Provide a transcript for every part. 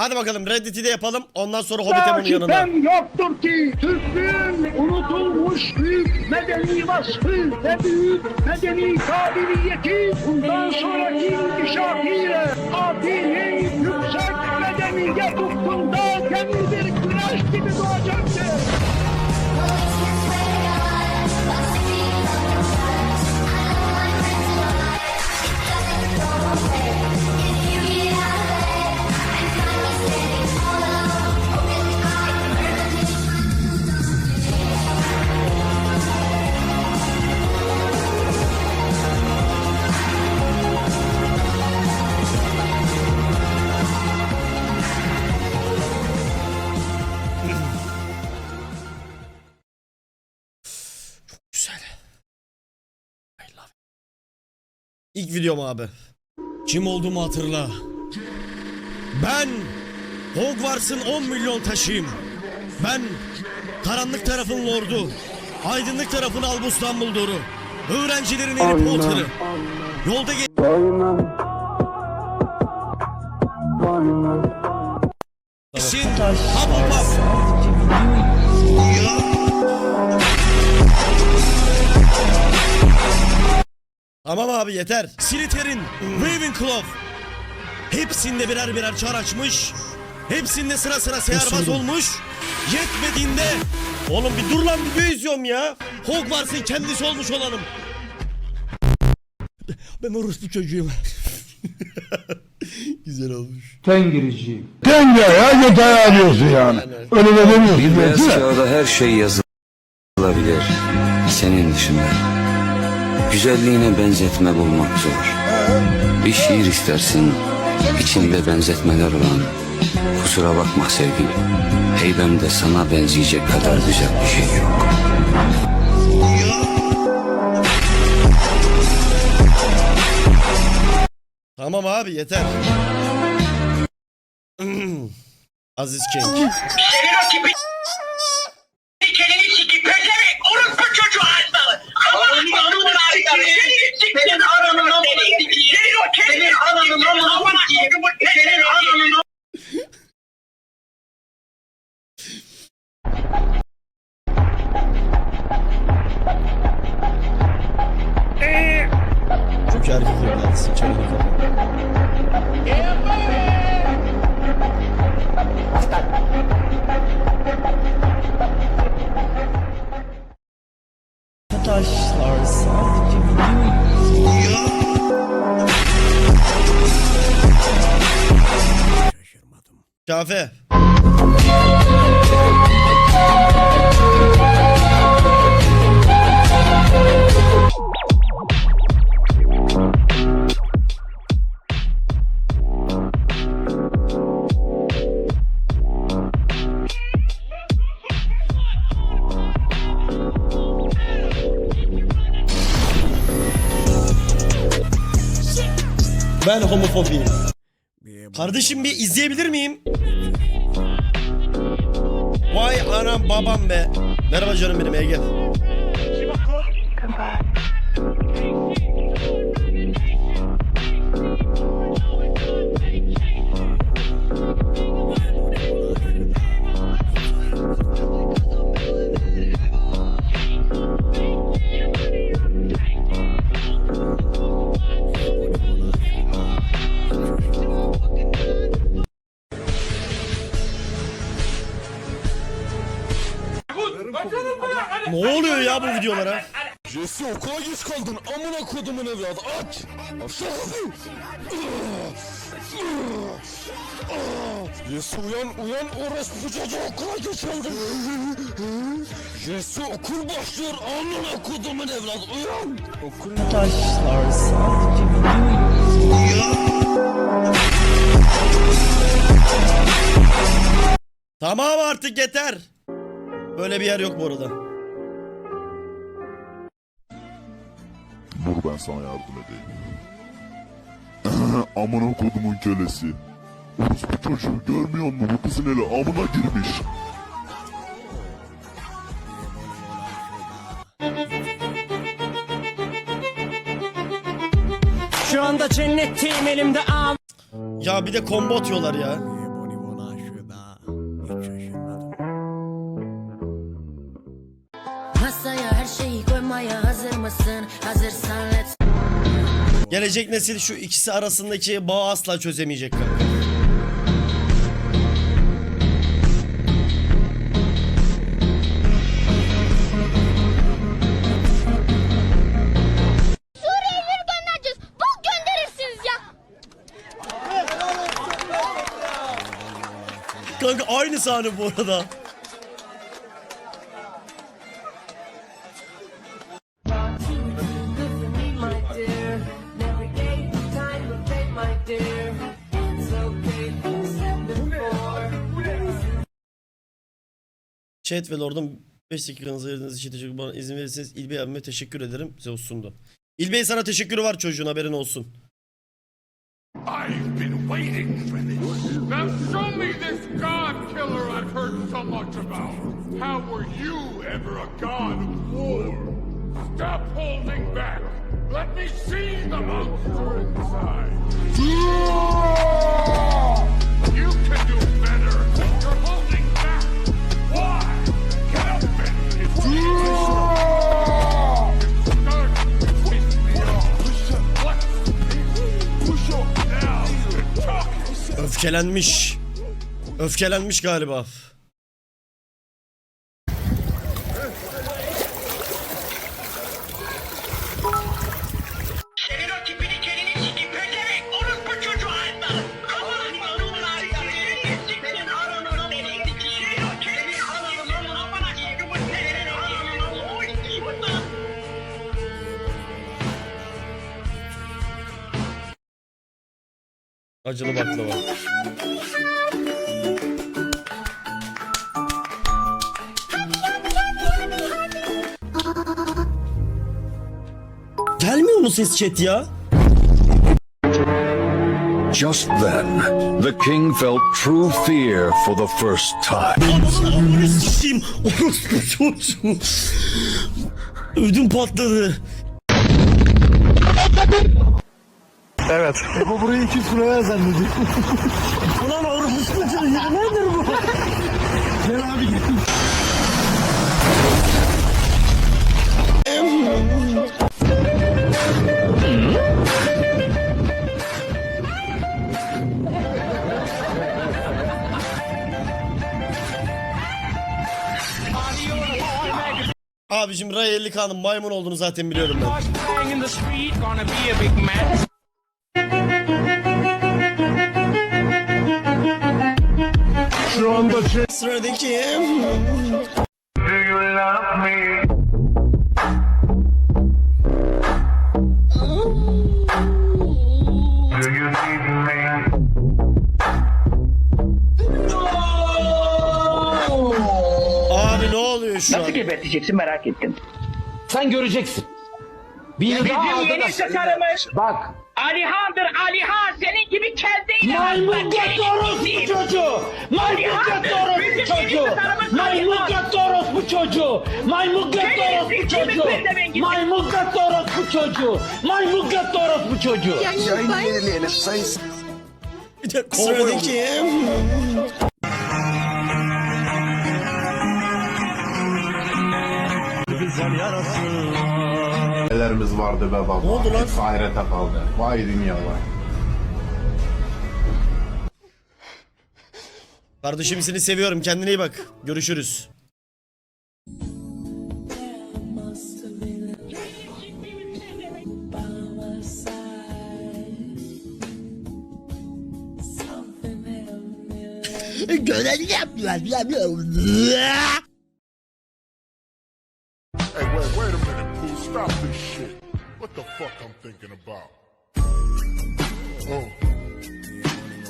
Hadi bakalım Reddit'i de yapalım. Ondan sonra Hobbit'e bunun yanına. Şüphem yoktur ki Türklüğün unutulmuş büyük medeni vasfı ve büyük medeni kabiliyeti bundan sonraki inkişafıyla Fatih'in yüksek medeniyet ufkunda kendi İlk videom abi. Kim olduğumu hatırla. Ben Hogwarts'ın 10 milyon taşıyım. Ben karanlık tarafın lordu. Aydınlık tarafın Albus Dumbledore'u. Öğrencilerin Harry Potter'ı. Yolda ge-. Hap Tamam abi yeter. Slytherin, Ravenclaw. Hepsinde birer birer çar açmış. Hepsinde sıra sıra seherbaz olmuş. Yetmediğinde... Oğlum bir dur lan video izliyorum ya. Hogwarts'ın kendisi olmuş olalım. Ben orospu çocuğuyum. Güzel olmuş. Tengiriciyim. Denge ya detay arıyorsun yani. Önüne demiyorsun. Bir beyaz kağıda her şey yazılabilir. Senin dışında. Güzelliğine benzetme bulmak zor. Bir şiir istersin, içinde benzetmeler olan. Kusura bakma sevgilim. Heybemde sana benzeyecek kadar güzel bir şey yok. Tamam abi yeter. Aziz King. Tchau, Vé. Ben homofobia. Kardeşim bir izleyebilir miyim? Vay anam babam be. Merhaba canım benim Ege. Ne oluyor ya bu videolara? Jesse okula geç kaldın. Amına kodumun evladı. Aç. Aşağı. Jesse uyan uyan orospu çocuğu okula geç kaldın. Jesse okul başlıyor. Amına kodumun evladı. Uyan. Okul taşlar sadece video Tamam artık yeter. Böyle bir yer yok bu arada. Dur ben sana yardım edeyim. Amına kodumun kölesi. Orospu çocuğu görmüyor musun? Bu kızın eli amına girmiş. Şu anda cennetteyim elimde av Ya bir de combo atıyorlar ya. Gelecek nesil şu ikisi arasındaki bağı asla çözemeyecek kanka. Kanka aynı sahne bu arada. Chat ve Lord'um 5 dakikanızı ayırdığınız için teşekkür Bana izin verirseniz İlbey abime teşekkür ederim. Zeus sundu. İlbey sana teşekkürü var çocuğun haberin olsun. I've been waiting for this. Now show me this god killer I've heard so much about. How were you ever a god of war? Stop holding back. Let me see the monster inside. Ananın o sikip Acılı baklava. Ses chat ya? Just then, the king felt true fear for the first time. Ananın amını sikeyim. Orospu çocuğu. Ödüm patladı. Bu burayı iki sıraya zannediyor. Ulan orospu çocuğu nedir bu? Gel abi gel. Abicim Ray 50 K'nın maymun olduğunu zaten biliyorum ben. Şu anda şey... Sıradaki Oluyor şu an? Nasıl geberteceksin merak ettim. Sen göreceksin. Bir yıl daha Bizim aldın. yeni şakarımız. Bak. Alihan'dır Alihan. Senin gibi keldeyle. Maymun götlü orospu çocuğu. Maymun götlü orospu çocuğu. Maymun götlü orospu çocuğu. Maymun götlü orospu çocuğu. Maymun götlü orospu çocuğu. Maymun götlü orospu çocuğu. Bir dakika, Sıradaki Nelerimiz vardı be baba. Ne oldu lan? Hepsi hayrete kaldı. Vay dünya vay. Kardeşim seni seviyorum kendine iyi bak. Görüşürüz. Görevli yaptılar. Hey, wait, wait a minute, Pooh. Stop this shit. What the fuck I'm thinking about? Oh.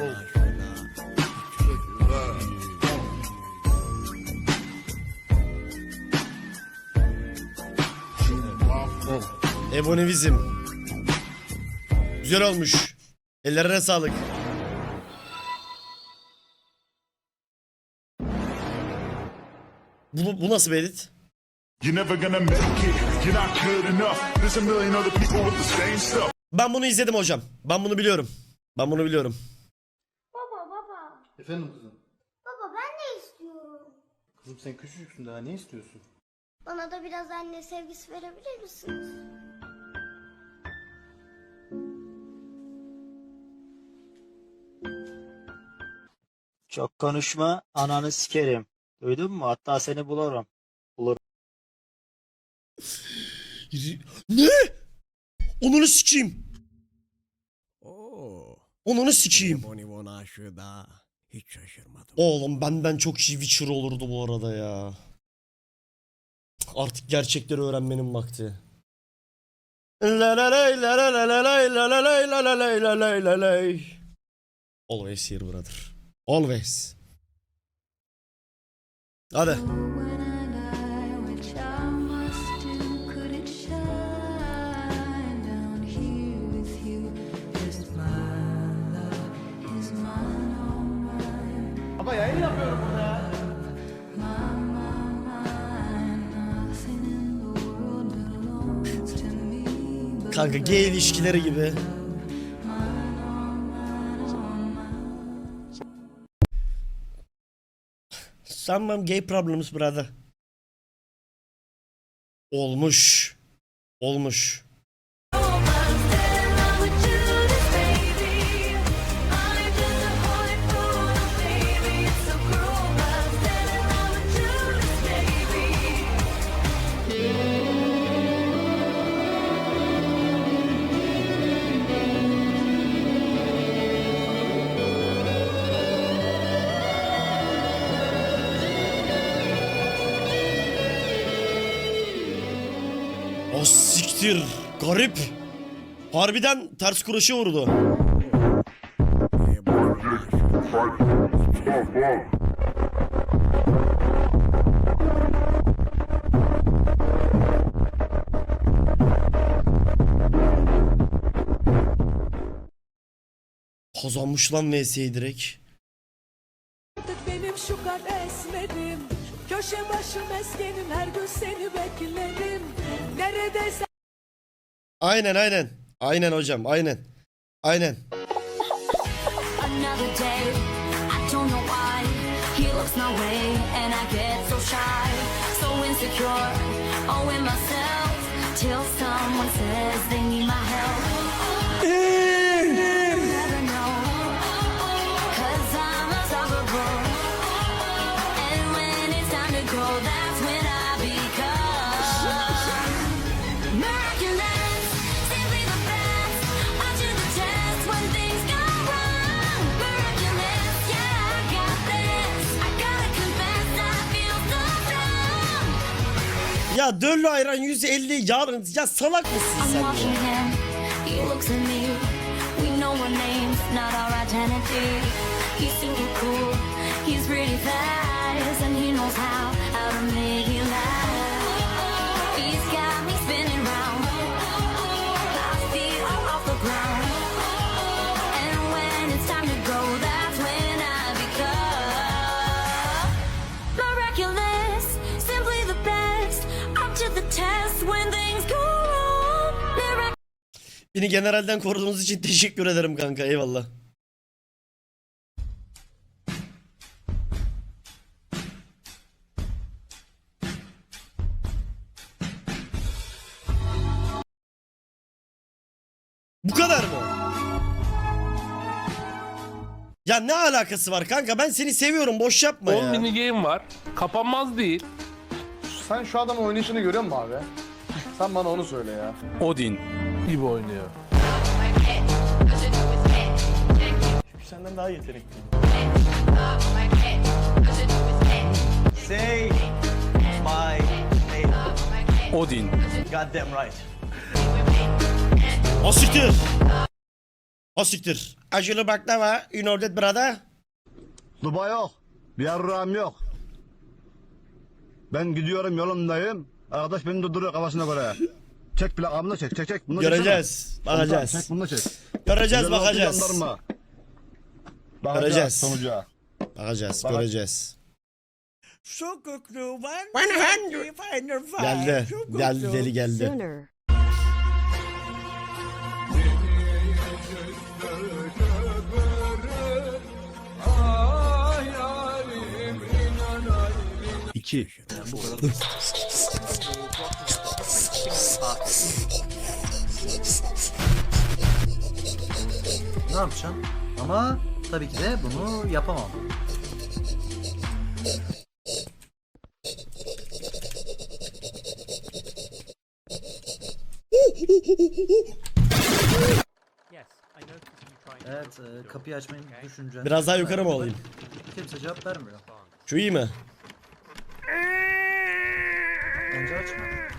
Oh. Oh. Ebonevizm. Güzel olmuş. Ellerine sağlık. Bu, bu nasıl bir edit? You're never gonna make it. You're not good enough. There's a million other people with the same stuff. Ben bunu izledim hocam. Ben bunu biliyorum. Ben bunu biliyorum. Baba baba. Efendim kızım. Baba ben de istiyorum. Kızım sen küçücüksün daha ne istiyorsun? Bana Bana da biraz anne sevgisi verebilir misiniz? Çok konuşma ananı sikerim. Duydun mu? Hatta seni bulurum. Ne? Onunu sikeyim. Onunu sikeyim. Hiç şaşırmadım. Oğlum benden çok iyi Witcher olurdu bu arada ya. Artık gerçekleri öğrenmenin vakti. La la lay la la la la lay la la lay la la lay la lay la lay. Always here brother. Always. Hadi. Kanka gay ilişkileri gibi. Some gay problems brother. Olmuş. Olmuş. Siktir. Garip. Harbiden ters kroşe vurdu. Kazanmış lan VS'yi direkt. Benim şu kadar esmerim Köşe başı meskenim her gün seni beklerim Neredeyse Aynen aynen. Aynen hocam aynen. Aynen. Till someone says they need Ya döllü ayran 150 yarın. Ya salak mısın sen. He's pretty fast, and he knows how, Beni generalden koruduğunuz için teşekkür ederim kanka. Eyvallah. Bu kadar mı? Ya ne alakası var kanka? Ben seni seviyorum. Boş yapma ya. game var. Kapanmaz değil. Sen şu adamın oynayışını görüyor musun abi? Sen bana onu söyle ya. Odin gibi oynuyor. Senden daha yetenekli. Say my name. Odin. Goddamn right. O siktir. O siktir. Acılı baklava. That brother. Duba yok. Bir yarrağım yok. Ben gidiyorum yolumdayım. Arkadaş beni durduruyor kafasına göre. Çek plakamını da çek çek çek. Bunu Göreceğiz. Bakacağız. Çek bunu da çek. Göreceğiz Güzel oldu bakacağız. jandarma. Bakacağız Göreceğiz. sonuca. Bakacağız, Bak- göreceğiz. Sokaklı var. Geldi. Geldi deli geldi. 2 Ne yapacağım? Ama tabii ki de bunu yapamam. Evet, e, kapıyı açmayı düşünce. Biraz daha yukarı mı alayım? Kimse cevap vermiyor. Şu iyi mi? Bence açma.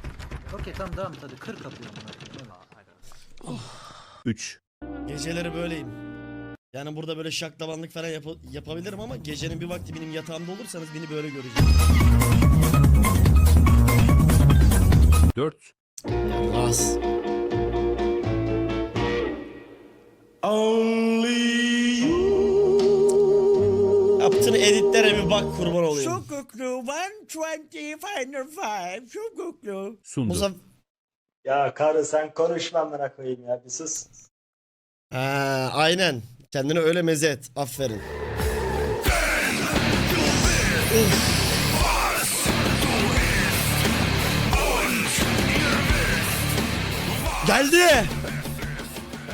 Okey tamam devam et hadi. Kır kapıyı amına. 3 Geceleri böyleyim. Yani burada böyle şaklabanlık falan yapa- yapabilirim ama gecenin bir vakti benim yatağımda olursanız beni böyle göreceksiniz. 4 Yalnız. Yaptığın editlere bir bak kurban olayım. Sukuklu 120 Final Five Sukuklu Sundu Musa... Ya karı sen konuşma amına koyayım ya bir sus. Ha, aynen. Kendini öyle meze et. Aferin. Geldi.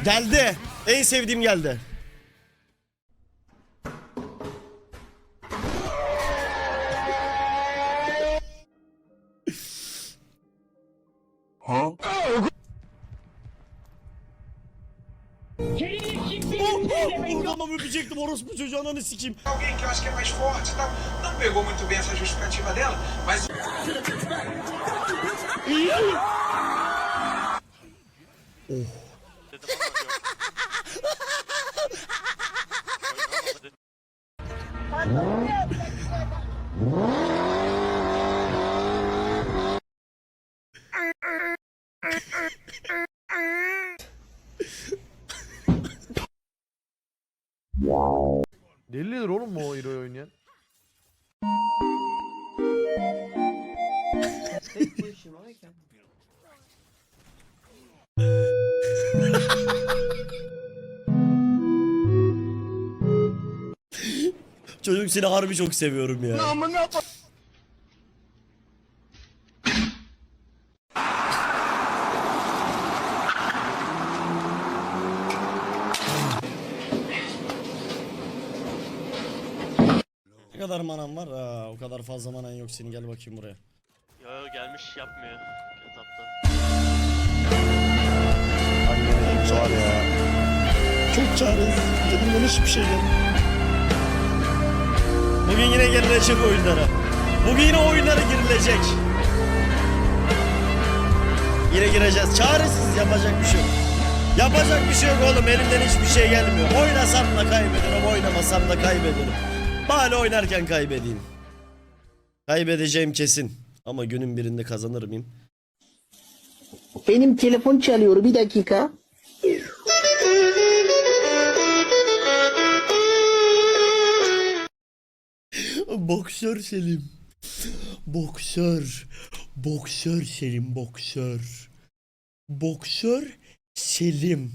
Geldi. En sevdiğim geldi. Buradan öpecektim orospu çocuğu ananı sikeyim. Alguém que eu acho que é mais forte e tal. Não pegou muito bem essa justificativa dela, mas. Delidir Çocuk seni harbi çok seviyorum ya. Ne kadar manan var? Aa, o kadar fazla manan yok senin gel bakayım buraya. Yo yo gelmiş yapmıyor etapta. Var ya. Çok çaresiz. Elimden hiçbir şey gelmiyor. Bugün yine girilecek oyunlara. Bugün yine oyunlara girilecek. Yine gireceğiz. Çaresiz yapacak bir şey yok. Yapacak bir şey yok oğlum. Elimden hiçbir şey gelmiyor. Oynasam da kaybederim. Oynamasam da kaybederim. Bari oynarken kaybedeyim. Kaybedeceğim kesin. Ama günün birinde kazanır mıyım? Benim telefon çalıyor bir dakika. Boksör Selim. Boksör. Boksör Selim boksör. Boksör Selim.